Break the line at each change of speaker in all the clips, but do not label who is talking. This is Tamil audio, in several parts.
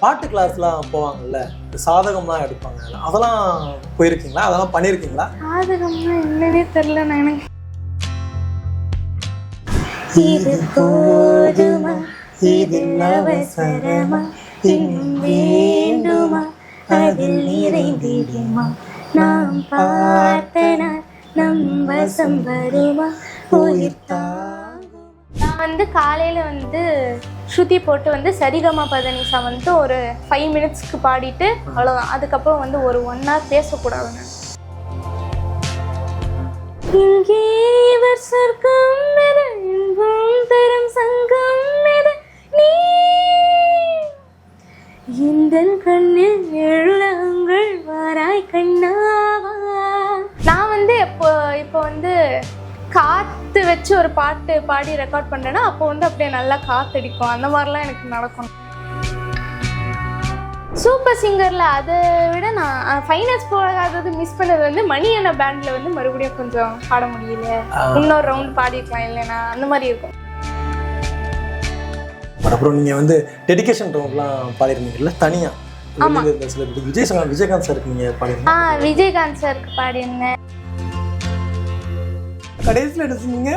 பாட்டு கிளாஸ்லாம் போவாங்கல்ல இந்த சாதகம்லாம் எடுப்பாங்க. அதெல்லாம் போயிருக்கீங்களா? அதெல்லாம் பண்ணியிருக்கீங்களா
சாதகம்னா என்னன்னே தெரியல நான். எனக்கு
இது போதுமா? இது அவசரமா?
இன்னும் வேண்டுமா? அதில் நிறைந்திடுமா நாம் பார்த்தனா நம் வசம் வருமா? நான் வந்து காலையில வந்து ஸ்ருதி போட்டு வந்து சரிகமா பதனிசா வந்து ஒரு ஃபைவ் மினிட்ஸ்க்கு பாடிட்டு அவ்வளோதான் அதுக்கப்புறம் வந்து ஒரு ஒன் ஹவர் பேசக்கூடாதுங்க. இங்கே இவர் சொர்க்கம் இன்பம் தரும் சங்கம் நீ இந்த கண்ணில் எழுலங்கள் வாராய் கண்ணாவா? நான் வந்து இப்போ இப்போ வந்து காத்து வச்சு ஒரு பாட்டு பாடி ரெக்கார்ட் பண்றேன்னா அப்போ வந்து அப்படியே நல்லா காத்தடிக்கும். அந்த மாதிரிலாம் எனக்கு நடக்கும். சூப்பர் சிங்கர்ல அதை விட நான் ஃபைனல்ஸ் போகாதது மிஸ் பண்ணது வந்து மணி என்ன பேண்ட்ல வந்து மறுபடியும் கொஞ்சம் பாட முடியல. இன்னொரு ரவுண்ட் பாடிருக்கலாம் இல்லைனா அந்த மாதிரி இருக்கும்.
அப்புறம் நீங்க வந்து டெடிகேஷன் ரவுண்ட்லாம் பாடிருந்தீங்கல்ல தனியா? வெளியில இருந்த சில பேர் விஜய் சங்கர் விஜயகாந்த் சாருக்கு நீங்க
ஆ
பாடிருந்தீங்க
விஜயகாந்த் சாருக்கு பாடியிருந்தேன்.
கடைசியில் என்ன சொன்னீங்க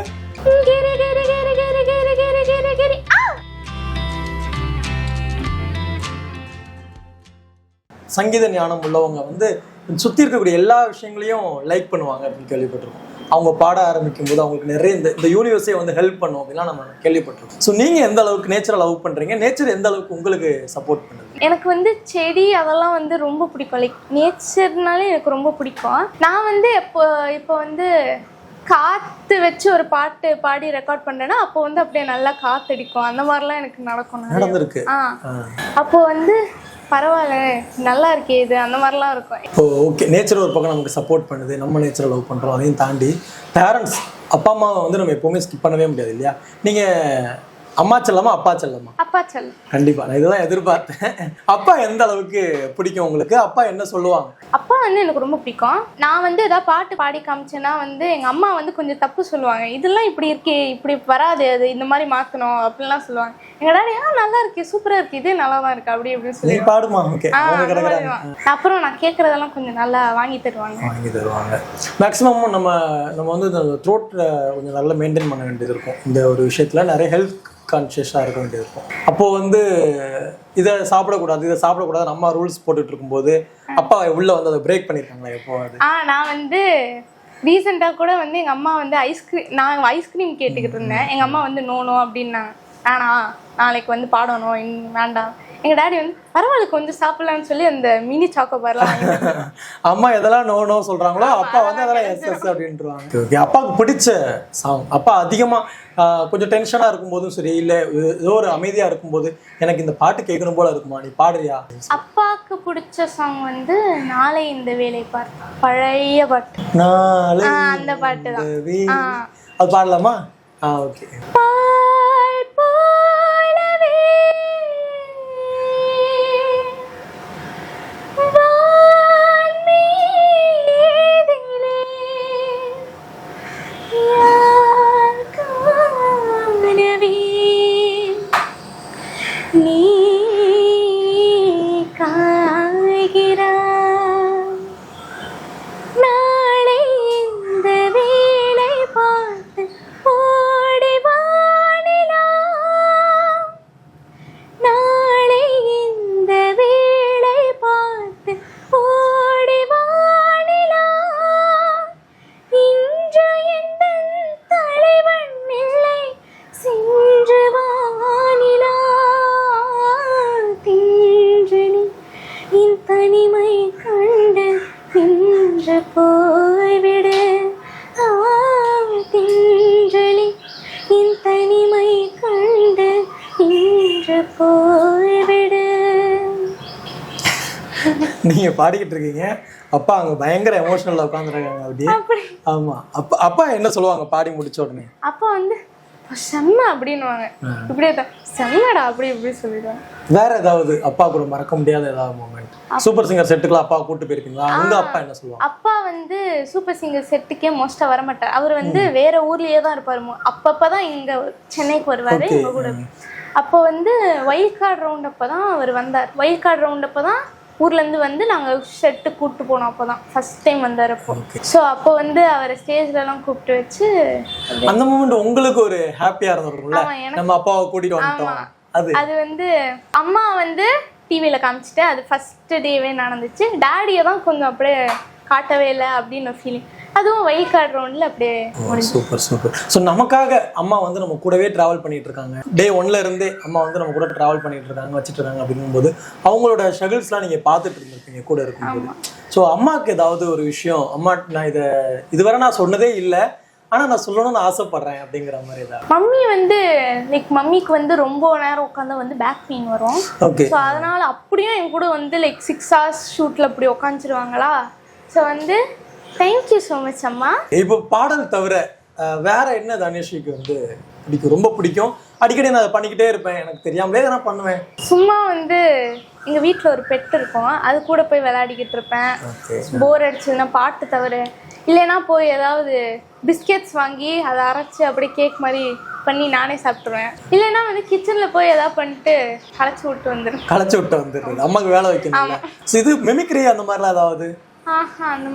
சங்கீத ஞானம் உள்ளவங்க வந்து சுற்றி இருக்கக்கூடிய எல்லா விஷயங்களையும் லைக் பண்ணுவாங்க அப்படின்னு கேள்விப்பட்டிருக்கோம் அவங்க பாட ஆரம்பிக்கும் போது அவங்களுக்கு நிறைய இந்த இந்த யூனிவர்ஸே வந்து ஹெல்ப் பண்ணும் அப்படின்னா நம்ம கேள்விப்பட்டிருக்கோம் ஸோ நீங்கள் எந்த அளவுக்கு நேச்சரை லவ் பண்ணுறீங்க நேச்சர் எந்த அளவுக்கு உங்களுக்கு சப்போர்ட் பண்ணுது
எனக்கு வந்து செடி அதெல்லாம் வந்து ரொம்ப பிடிக்கும் லைக் நேச்சர்னாலே எனக்கு ரொம்ப பிடிக்கும் நான் வந்து இப்போ இப்போ வந்து காத்து வச்சு ஒரு பாட்டு பாடி ரெக்கார்ட் பண்றேன்னா அப்போ வந்து அப்படியே நல்லா காத்தடிக்கும். அந்த மாதிரிலாம் எனக்கு நடக்கும்.
நடந்திருக்கு.
ஆ. அப்போ வந்து பரவாயில்ல நல்லா இருக்கே இது அந்த மாதிரிலாம் இருக்கும்.
இப்போ ஓகே நேச்சர் ஒரு பக்கம் நமக்கு சப்போர்ட் பண்ணுது. நம்ம நேச்சரை லவ் பண்ணுறோம் அதையும் தாண்டி பேரண்ட்ஸ் அப்பா அம்மாவை வந்து நம்ம எப்போவுமே ஸ்கிப் பண்ணவே முடியாது இல்லையா? நீங்கள் அம்மா செல்லமா அப்பா செல்லமா?
அப்பா சொல்
கண்டிப்பாக நான் இதெல்லாம் எதிர்பார்த்தேன். அப்பா எந்த அளவுக்கு பிடிக்கும் உங்களுக்கு? அப்பா என்ன சொல்லுவாங்க?
அப்பா வந்து எனக்கு ரொம்ப பிடிக்கும். நான் வந்து ஏதாவது பாட்டு பாடி காமிச்சேன்னா வந்து எங்க அம்மா வந்து கொஞ்சம் தப்பு சொல்லுவாங்க. இதெல்லாம் இப்படி இருக்கே இப்படி வராது அது இந்த மாதிரி மாத்தணும் அப்படிலாம் சொல்லுவாங்க. எங்க டாடி ஆ நல்லா இருக்கே சூப்பரா இருக்கு இது நல்லா தான் இருக்கு அப்படி இப்படின்னு சொல்லி
பாடுமா.
அப்புறம் நான் கேட்கறதெல்லாம் கொஞ்சம் நல்லா வாங்கி தருவாங்க.
வாங்கி தருவாங்க. மேக்ஸிமம் நம்ம நம்ம வந்து இந்த த்ரோட்டில் கொஞ்சம் நல்லா மெயின்டைன் பண்ண வேண்டியது இருக்கும். இந்த ஒரு விஷயத்தில் நிறைய ஹெல்த் கான்ஷியஸாக இருக்க வேண்டியது இருக்கும். அப்போது வந்து இதை சாப்பிடக்கூடாது இதை சாப்பிடக்கூடாது நம்ம ரூல்ஸ் போட்டுட்டு இருக்கும்போது அப்பா உள்ள வந்து அதை பிரேக் பண்ணியிருக்காங்களா எப்போ
ஆ நான் வந்து ரீசெண்டாக கூட வந்து எங்கள் அம்மா வந்து ஐஸ்கிரீம் நான் ஐஸ்கிரீம் கேட்டுக்கிட்டு இருந்தேன். எங்கள் அம்மா வந்து நோ நோ அப்படின்னாங்க வேணா நாளைக்கு வந்து பாடணும் வேண்டாம். எங்கள் டாடி வந்து பரவாயில்ல கொஞ்சம் சாப்பிடலாம்னு சொல்லி அந்த மினி வாங்கி தந்தாங்க.
அம்மா எதெல்லாம் நோ நோ சொல்றாங்களோ அப்பா வந்து அதெல்லாம் எஸ் எஸ் அப்படின்ட்டுருவாங்க அப்பாவுக்கு பிடிச்ச சாங் அப்பா அதிகமா ஆஹ், கொஞ்சம் டென்ஷனா இருக்கும்போதும் சரி இல்ல ஏதோ ஒரு அமைதியா இருக்கும்போது எனக்கு இந்த பாட்டு கேட்கணும் போல இருக்குமா? நீ பாடுறியா?
அப்பாவுக்கு பிடிச்ச சாங் வந்து நாளை இந்த வேலை பார் பழைய பாட்டு.
நாளை
அந்த பாட்டு தான்.
அது பாடலாமா? ஆ ஓகே. நீங்க பாடிக்கிட்டு இருக்கீங்க. அப்பா அங்க பயங்கர எமோஷனல்ல உட்காந்துருக்காங்க அப்படியே
அப்படி.
ஆமா. அப்பா அப்பா என்ன சொல்லுவாங்க பாடி முடிச்ச உடனே?
அப்பா வந்து "அப்பா, செம்ம அப்படின்னுவாங்க. இப்படியே செம்மடா அப்படி இப்படி சொல்லிடுவாங்க.
வேற ஏதாவது அப்பா கூட மறக்க முடியாத ஏதாவது மூமெண்ட் சூப்பர் சிங்கர் செட்டுக்குலாம் அப்பா கூட்டு போயிருக்கீங்களா உங்க அப்பா என்ன சொல்லுவாங்க?
அப்பா வந்து சூப்பர் சிங்கர் செட்டுக்கே மோஸ்டா வர மாட்டார் அவர் வந்து வேற ஊர்லயே தான் இருப்பாரு. அப்பப்பதான் இங்க சென்னைக்கு வருவாரு. எங்க கூட. அப்போ வந்து வைல்ட் கார்டு ரவுண்ட் அப்போ தான் அவர் வந்தார். வைல்ட் கார்டு ரவுண்ட் அப்போ தான் ஊர்லேருந்து வந்து நாங்கள் ஷெட்டு கூப்பிட்டு போனோம் அப்போ தான் ஃபஸ்ட் டைம் வந்தார் அப்போ ஸோ அப்போ வந்து அவரை ஸ்டேஜ்லலாம் கூப்பிட்டு வச்சு
அந்த மூமெண்ட் உங்களுக்கு ஒரு ஹாப்பியா இருந்திருக்கும்ல நம்ம அப்பாவை கூட்டிட்டு வந்துட்டோம். அது.
அது வந்து அம்மா வந்து டிவியில் காமிச்சிட்டு அது ஃபஸ்ட்டு டேவே நடந்துச்சு. டேடியை தான் கொஞ்சம் அப்படியே காட்டவே இல்லை அப்படின்னு ஃபீலிங் அதுவும் கார்டு ரவுண்டில் அப்படியே.
சூப்பர் சூப்பர் ஸோ நமக்காக அம்மா வந்து நம்ம கூடவே டிராவல் பண்ணிட்டு இருக்காங்க டே ஒன்ல இருந்தே அம்மா வந்து நம்ம கூட டிராவல் பண்ணிட்டு இருக்காங்க வச்சுட்டு இருக்காங்க அப்படிங்கும்போது அவங்களோட ஸ்ட்ரகிள்ஸ்லாம் நீங்க பார்த்துட்டு இருந்திருப்பீங்க கூட இருக்கும்போது. ஸோ அம்மாவுக்கு ஏதாவது ஒரு விஷயம் அம்மா நான் இதை இதுவரை நான் சொன்னதே இல்லை ஆனா நான் சொல்லணும்னு ஆசைப்படுறேன் அப்படிங்கிற மாதிரி ஏதாவது?
மம்மி வந்து லைக் மம்மிக்கு வந்து ரொம்ப நேரம் உட்காந்து வந்து பேக் பெயின் வரும்.
ஓகே
ஸோ அதனால அப்படியும் என் கூட வந்து லைக் சிக்ஸ் ஹவர்ஸ் ஷூட்டில் அப்படி உட்காந்துருவாங்களா ஸோ வந்து தேங்க்யூ ஸோ மச் அம்மா.
இப்போ பாடல் தவிர வேற என்ன தனுஷிக்கு வந்து பிடிக்கும் ரொம்ப பிடிக்கும். அடிக்கடி நான் அதை பண்ணிக்கிட்டே இருப்பேன். எனக்கு தெரியாமலே நான் பண்ணுவேன்.
சும்மா வந்து எங்கள் வீட்டில் ஒரு பெட் இருக்கும். அது கூட போய் விளையாடிக்கிட்டு இருப்பேன். போர் அடிச்சதுன்னா பாட்டு தவிர இல்லைன்னா போய் ஏதாவது பிஸ்கெட்ஸ் வாங்கி அதை அரைச்சி அப்படியே கேக் மாதிரி பண்ணி நானே சாப்பிட்ருவேன் இல்லைன்னா வந்து கிச்சனில் போய் ஏதாவது பண்ணிட்டு களைச்சி விட்டு வந்துடும்
களைச்சு விட்டு வந்துடுறது. அம்மாக்கு வேலை வைக்கணும்ல. ஸோ இது மிமிக்ரி அந்த மாதிரிலாம் ஏதாவது?
பண்ண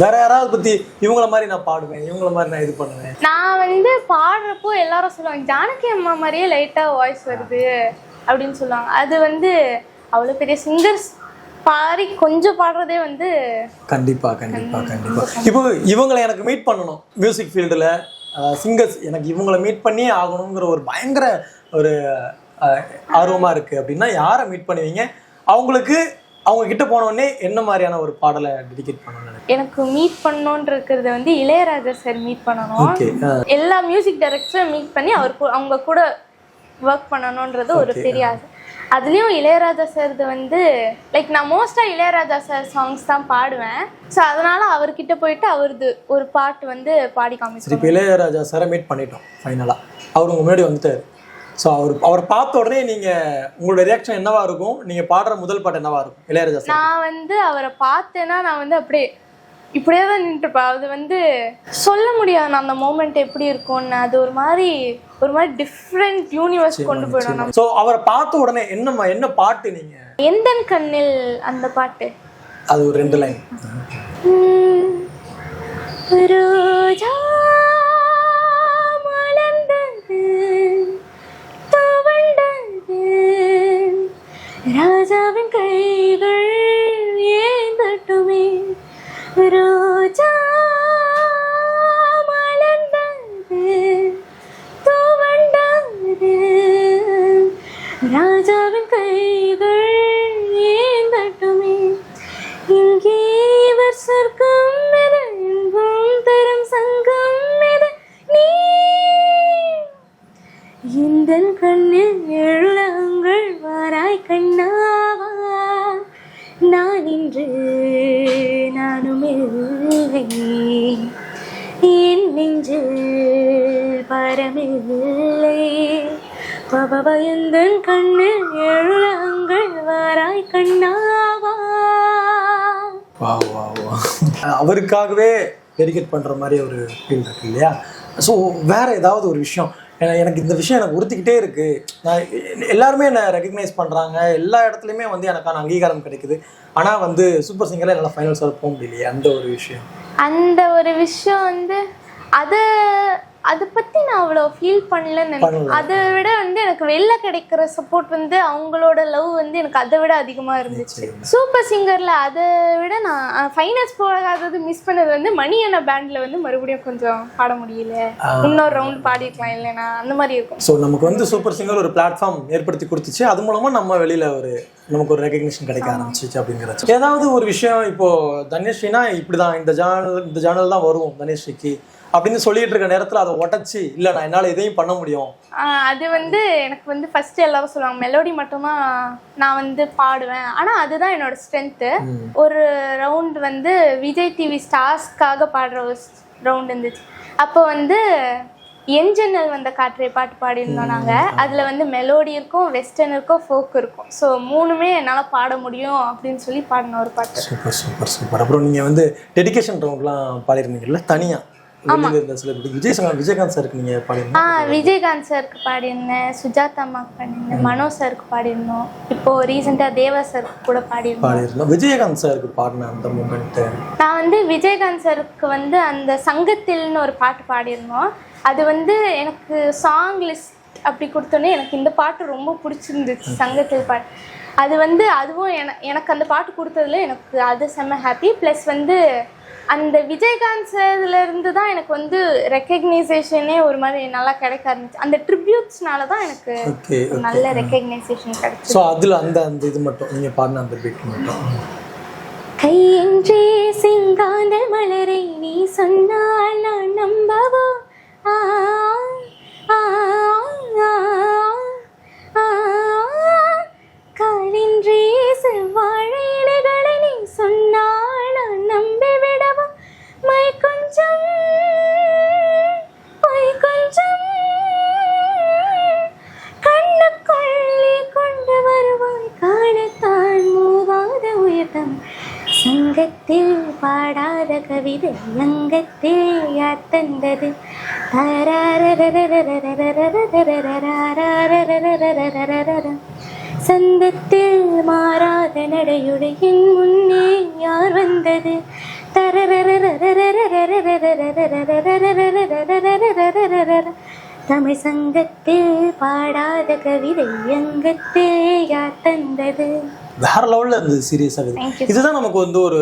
வேற யாராவது பத்தி இவங்கள மாதிரி நான் பாடுவேன் இவங்கள மாதிரி நான் இது பண்ணுவேன்.
நான் வந்து பாடுறப்போ எல்லாரும் சொல்லுவாங்க ஜானகி அம்மா மாதிரியே லைட்டாக வாய்ஸ் வருது அப்படின்னு சொல்லுவாங்க. அது வந்து அவ்வளோ பெரிய சிங்கர்ஸ் பாடி கொஞ்சம் பாடுறதே வந்து
கண்டிப்பா கண்டிப்பா கண்டிப்பா. இப்போ இவங்களை எனக்கு மீட் பண்ணணும் மியூசிக் ஃபீல்டில் சிங்கர்ஸ் எனக்கு இவங்களை மீட் பண்ணியே ஆகணுங்கிற ஒரு பயங்கர ஒரு அஹ், ஆர்வமா இருக்கு அப்படின்னா யாரை மீட் பண்ணுவீங்க? அவங்களுக்கு அவங்க கிட்ட போன உடனே என்ன மாதிரியான ஒரு பாடலை டெடிகேட் பண்ணணும்னு
எனக்கு மீட் பண்ணணும்னு இருக்கிறது வந்து இளையராஜா சார் மீட் பண்ணணும். எல்லா மியூசிக் டைரக்டரும் மீட் பண்ணி அவர் அவங்க கூட ஒர்க் பண்ணணுன்றது ஒரு பெரிய ஆசை. அதுலேயும் இளையராஜா சார்து வந்து லைக் நான் மோஸ்ட்டாக இளையராஜா சார் சாங்ஸ் தான் பாடுவேன். ஸோ அதனால அவர்கிட்ட போயிட்டு அவரது ஒரு பாட்டு வந்து பாடி
இப்போ இளையராஜா சாரை மீட் பண்ணிட்டோம் ஃபைனலாக அவர் உங்க முன்னாடி வந்துட்டாரு. ஸோ அவர் அவர் பார்த்த உடனே நீங்க உங்களோட ரியாக்ஷன் என்னவா இருக்கும் நீங்க பாடுற முதல் பாட்டு என்னவா இருக்கும் இளையராஜா சார்
நான் வந்து அவரை பார்த்தேன்னா நான் வந்து அப்படியே இப்படியே தான் நின்றுப்பேன் அது வந்து சொல்ல முடியாது நான் அந்த மூமெண்ட் எப்படி இருக்கும்னு அது ஒரு மாதிரி ஒரு மாதிரி டிஃப்ரெண்ட் யூனிவர்ஸ் கொண்டு போயிடும் நம்ம
ஸோ அவரை பார்த்த உடனே என்னம்மா என்ன பாட்டு நீங்க
எந்தன் கண்ணில் அந்த பாட்டு
அது ஒரு ரெண்டு லைன்
ரோஜா ராஜாவின் கைகள் ஏந்தட்டுமே ரா கண்ணில் எழுங்கள் வாராய் கண்ணாவா. நான் இன்று நானும் என் நெஞ்சு பரமில்லை. பபபயந்தன் கண்ணில் எழுங்கள் வாராய் கண்ணாவா.
வா வா வா. அவருக்காகவே டெடிகேட் பண்ற மாதிரி ஒரு ஃபீல் இருக்கு இல்லையா? ஸோ வேற ஏதாவது ஒரு விஷயம் எனக்கு இந்த விஷயம் எனக்கு உறுத்திக்கிட்டே இருக்கு. நான் எல்லாருமே என்னை ரெக்கக்னைஸ் பண்றாங்க. எல்லா இடத்துலையுமே வந்து எனக்கான அங்கீகாரம் கிடைக்குது. ஆனா வந்து சூப்பர் சிங்கர்ல என்னால் ஃபைனல்ஸ் வர போக முடியலையே. அந்த ஒரு விஷயம்.
அந்த ஒரு விஷயம் வந்து அதை அதை பத்தி நான் அவ்வளோ ஃபீல் பண்ணலன்னு நினைக்கிறேன். அதை விட வந்து எனக்கு வெளில கிடைக்கிற சப்போர்ட் வந்து அவங்களோட லவ் வந்து எனக்கு அதை விட அதிகமா இருந்துச்சு. சூப்பர் சிங்கர்ல அதை விட நான் ஃபைனல்ஸ் போகாதது மிஸ் பண்ணது வந்து மணி அண்ணா பேண்ட்ல வந்து மறுபடியும் கொஞ்சம் பாட முடியல. இன்னொரு ரவுண்ட் பாடிருக்கலாம் இல்லைனா அந்த மாதிரி இருக்கும்.
ஸோ நமக்கு வந்து சூப்பர் சிங்கர் ஒரு பிளாட்ஃபார்ம் ஏற்படுத்தி கொடுத்துச்சு. அது மூலமா நம்ம வெளியில ஒரு நமக்கு ஒரு ரெகக்னிஷன் கிடைக்க ஆரம்பிச்சிச்சு அப்படிங்கிறது. ஏதாவது ஒரு விஷயம் இப்போ தனுஷ்ரீனா இப்படிதான் இந்த ஜானல் இந்த ஜானல் தான் வரும் தனுஷ்ரீக்கு அப்படின்னு சொல்லிட்டு இருக்க நேரத்துல அதை உடச்சி இல்ல நான் என்னால இதையும் பண்ண முடியும்.
அது வந்து எனக்கு வந்து ஃபர்ஸ்ட் எல்லாரும் சொல்லுவாங்க மெலோடி மட்டும்தான் நான் வந்து பாடுவேன். ஆனா அதுதான் என்னோட ஸ்ட்ரென்த்து ஒரு ரவுண்ட் வந்து விஜய் டிவி ஸ்டார்ஸ்க்காக பாடுற ஒரு ரவுண்ட் இருந்துச்சு. அப்போ வந்து என் ஜன்னல் வந்த காற்றை பாட்டு பாடியிருந்தோம் நாங்க. அதுல வந்து மெலோடி இருக்கும் வெஸ்டர்ன் இருக்கும் ஃபோக் இருக்கும். ஸோ மூணுமே என்னால பாட முடியும் அப்படின்னு சொல்லி பாடின ஒரு பாட்டு.
Super super super. அப்புறம் நீங்க வந்து டெடிகேஷன் ரவுண்ட்லாம் பாடிருந்தீங்கல்ல தனியா? வெளியில இருந்த செலிபிரிட்டி விஜய் சங்கர் விஜயகாந்த் சாருக்கு நீங்க
ஆ
பாடிருந்தீங்க
விஜயகாந்த் சாருக்கு பாடியிருந்தேன் சுஜாதா அம்மாக்கு பாடியிருந்தேன் மனோ சாருக்கு பாடியிருந்தோம். இப்போ ரீசெண்டாக தேவா சாருக்கு கூட பாடியிருந்தோம்.
பாடியிருந்தோம். விஜயகாந்த் சாருக்கு பாடின அந்த மூமெண்ட்
நான் வந்து விஜயகாந்த் சாருக்கு வந்து அந்த சங்கத்தில்னு ஒரு பாட்டு பாடியிருந்தோம். அது வந்து எனக்கு சாங் லிஸ்ட் அப்படி கொடுத்தோன்னே எனக்கு இந்த பாட்டு ரொம்ப பிடிச்சிருந்துச்சு சங்கத்தில் பாட்டு அது வந்து அதுவும் என எனக்கு அந்த பாட்டு கொடுத்ததுல எனக்கு அது செம்ம ஹாப்பி ப்ளஸ் வந்து அந்த விஜயகாந்த் சார்ல இருந்து தான் எனக்கு வந்து ரெக்கக்னைசேஷனே ஒரு மாதிரி நல்லா கிடைக்க ஆரம்பிச்சு அந்த ட்ரிபியூட்ஸ்னால தான் எனக்கு நல்ல ரெக்கக்னைசேஷன் கிடைச்சு
ஸோ அதுல அந்த அந்த இது மட்டும் நீங்க பாடின அந்த பீட் மட்டும்.
கையின்றே சிங்காந்த மலரை நீ சொன்னால் நான் நம்பவோ? ஆ, சங்கத்தில் பாடாத கவிதை அங்கத்தில் யார் தந்தது? சந்தத்தில் மாறாத நடையுடையின் முன்னே யார் வந்தது தமிழ் சங்கத்தில் பாடாத கவிதை அங்கத்தில் யார் தந்தது
வேற லெவல்ல இருந்தது சீரியஸா
Thank you.
இதுதான் நமக்கு வந்து ஒரு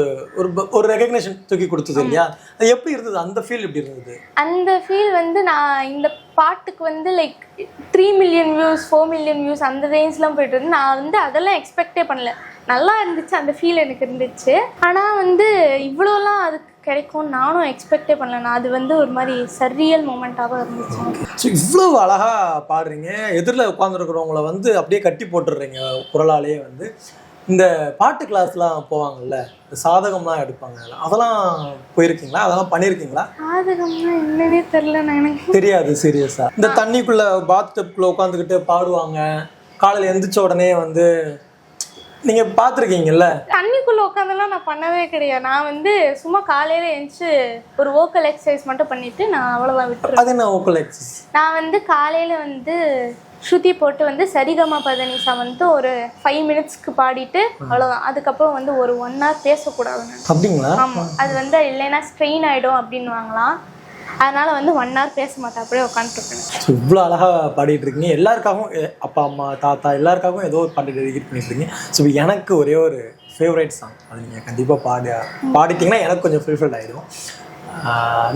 ஒரு ரெகக்னேஷன் தூக்கி கொடுத்தது இல்லையா? அது எப்படி இருந்தது? அந்த ஃபீல் எப்படி இருந்தது?
அந்த ஃபீல் வந்து நான் இந்த பாட்டுக்கு வந்து like three million views four million views அந்த ரேஞ்ச்லாம் போயிட்டு இருந்து நான் வந்து அதெல்லாம் எக்ஸ்பெக்டே பண்ணல. நல்லா இருந்துச்சு அந்த ஃபீல் எனக்கு இருந்துச்சு. ஆனால் வந்து இவ்வளோலாம் அதுக்கு கிடைக்கும் நானும் எக்ஸ்பெக்டே பண்ணல. நான் அது வந்து ஒரு மாதிரி சர்ரியல் மூமெண்ட்டாக இருந்துச்சு.
ஸோ இவ்வளோ அழகா பாடுறீங்க. எதிரில் உட்காந்துருக்கிறவங்கள வந்து அப்படியே கட்டி போட்டுடுறீங்க குரலாலேயே வந்து. இந்த பாட்டு கிளாஸ்லாம் போவாங்கல்ல இந்த சாதகம்லாம் எடுப்பாங்க. அதெல்லாம் போயிருக்கீங்களா? அதெல்லாம் பண்ணியிருக்கீங்களா
சாதகம்னா என்னன்னே நான். எனக்கு
தெரியாது சீரியஸா இந்த தண்ணிக்குள்ள பாத் டப்குள்ள உட்காந்துக்கிட்டு பாடுவாங்க. காலையில் எந்திரிச்ச உடனே வந்து நீங்க பார்த்துருக்கீங்கல்ல?
தண்ணிக்குள்ளே உட்காந்தெல்லாம் நான் பண்ணவே கிடையாது. நான் வந்து சும்மா காலையில் எழுந்துச்சு ஒரு வோக்கல் எக்ஸசைஸ் மட்டும் பண்ணிட்டு நான் அவ்வளோதான் விட்டுருவேன்.
அது என்ன ஓக்கல் எக்ஸஸ்
நான் வந்து காலையில் வந்து ஸ்ருதி போட்டு வந்து சரிகமா பதனிசா வந்து ஒரு ஃபைவ் மினிட்ஸ்க்கு பாடிட்டு அவ்வளோதான் அதுக்கப்புறம் வந்து ஒரு ஒன் ஹவர் பேசக்கூடாது நான்
அப்படிங்களா?
ஆமாம் அது வந்து இல்லைன்னா ஸ்ட்ரெயின் ஆகிடும் அப்படின்னு வாங்கலாம் அதனால வந்து ஒன் ஹவர் பேச மாட்டேன் அப்படியே உட்காந்துருப்பேன்
ஸோ இவ்வளோ அழகா பாடிட்டு இருக்கீங்க எல்லாருக்காகவும் அப்பா அம்மா தாத்தா எல்லாருக்காகவும் ஏதோ ஒரு பாட்டு டெடிகேட் பண்ணிட்டு இருக்கீங்க ஸோ எனக்கு ஒரே ஒரு ஃபேவரட் சாங் அது நீங்கள் கண்டிப்பாக பாடி பாடிட்டீங்கன்னா எனக்கு கொஞ்சம் ஃபுல்ஃபில் ஆயிடும்.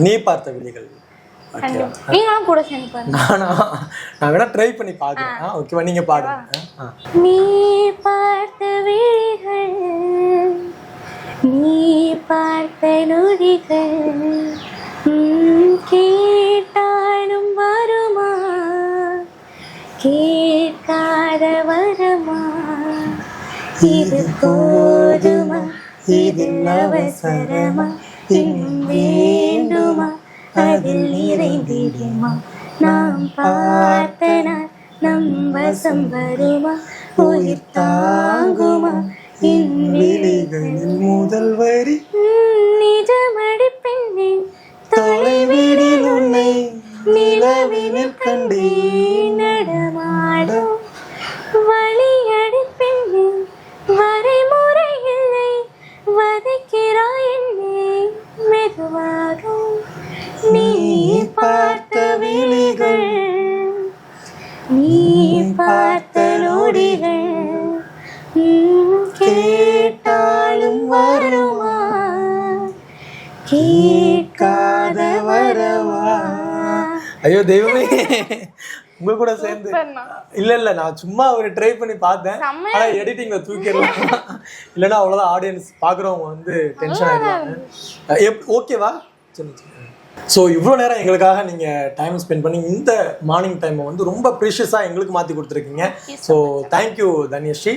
நீ பார்த்த விழிகள்.
நீங்களும் கூட சேர்ந்து
நானா நான் வேணா ட்ரை பண்ணி பார்க்குறேன் ஓகேவா நீங்கள் பாடுங்க.
நீ பார்த்த விழிகள் நீ பார்த்த நொடிகள் கேட்டாலும் வருமா? கேட்காத வரமா? இது போதுமா? இது அவசரமா? இன்னும் வேண்டுமா? அதில் நிறைந்திடுமா? நாம் பார்த்த நம் வசம் வருமா? உயிர் தாங்குமா? என்
விழிகளில் முதல் வரி.
நிஜமடி பெண்ணே
தொலைவிடில் உன்னை நிலவினில் கண்டே ஐயோ தெய்வமே. உங்க கூட சேர்ந்து. இல்ல இல்ல நான் சும்மா ஒரு ட்ரை பண்ணி பார்த்தேன். ஆனா எடிட்டிங்ல தூக்கிடலாம். இல்லைன்னா அவ்வளவுதான் ஆடியன்ஸ் பாக்குறவங்க வந்து டென்ஷன் ஆயிடுவாங்க. ஓகேவா சரி ஸோ இவ்வளோ நேரம் எங்களுக்காக நீங்கள் டைம் ஸ்பெண்ட் பண்ணி இந்த மார்னிங் டைமை வந்து ரொம்ப ப்ரீஷியஸாக எங்களுக்கு மாற்றி கொடுத்துருக்கீங்க. So thank you Dhanyashree.